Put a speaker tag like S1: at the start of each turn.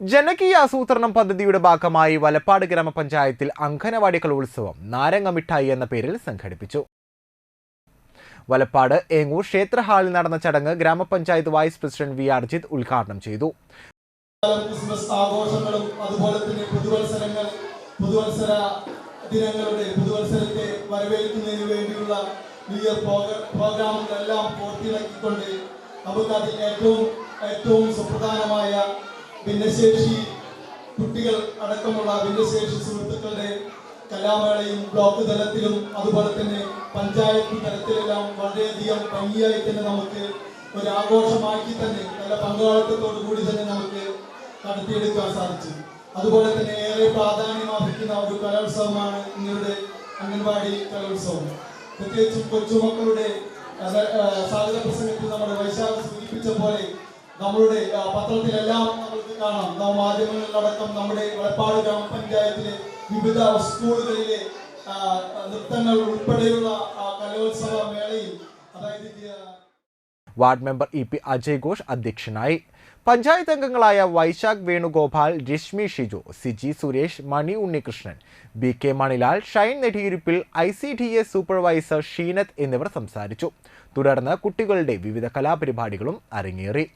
S1: ജനകീയ ആസൂത്രണം പദ്ധതിയുടെ ഭാഗമായി വലപ്പാട് ഗ്രാമപഞ്ചായത്തിൽ അങ്കനവാടി കലോത്സവം നാരങ്ങ മിഠായി എന്ന പേരിൽ സംഘടിപ്പിച്ചു. വലപ്പാട് ഏങ്ങൂർ ക്ഷേത്ര ഹാളിൽ നടന്ന ചടങ്ങ് ഗ്രാമപഞ്ചായത്ത് വൈസ് പ്രസിഡന്റ് വി അർജിത് ഉദ്ഘാടനം ചെയ്തു.
S2: ഏറ്റവും ഏറ്റവും സുപ്രധാനമായ ഭിന്നശേഷി കുട്ടികൾ അടക്കമുള്ള ഭിന്നശേഷി സുഹൃത്തുക്കളുടെ കലാമേളയും ബ്ലോക്ക് തലത്തിലും അതുപോലെ തന്നെ പഞ്ചായത്ത് തലത്തിലെല്ലാം വളരെയധികം ഭംഗിയായി തന്നെ നമുക്ക് ഒരു ആഘോഷമാക്കി തന്നെ നല്ല പങ്കാളിത്തത്തോടു കൂടി തന്നെ നമുക്ക് നടത്തിയെടുക്കാൻ സാധിച്ചു. അതുപോലെ തന്നെ ഏറെ പ്രാധാന്യം അർഹിക്കുന്ന ഒരു കലോത്സവമാണ് ഇന്നിവിടെ അംഗൻവാടി കലോത്സവം. പ്രത്യേകിച്ചും കൊച്ചുമക്കളുടെ സ്വാഗത പ്രസംഗത്തിൽ നമ്മുടെ വൈശാഖ സൂചിപ്പിച്ച പോലെ നമ്മളുടെ പത്രത്തിലെല്ലാം നമ്മൾക്ക് കാണാം. നവമാധ്യമങ്ങളിലടക്കം നമ്മുടെ വളപ്പാട് ഗ്രാമപഞ്ചായത്തിലെ വിവിധ സ്കൂളുകളിലെ നൃത്തങ്ങൾ ഉൾപ്പെടെയുള്ള കലോത്സവ മേളയിൽ അതായത്
S1: ward member E P Ajay Ghosh അധ്യക്ഷനായി. പഞ്ചായത്ത് അംഗങ്ങളായ Vaishakh Venugopal Rashmi Shiju Siji Suresh Mani Unnikrishnan B K Manilal Shine നെടിയിരുപ്പിൽ I C D S supervisor Sheenath എന്നിവർ സംസാരിച്ചു. തുടർന്ന് കുട്ടികളുടെ വിവിധ കലാപരിപാടികളും അരങ്ങേറി.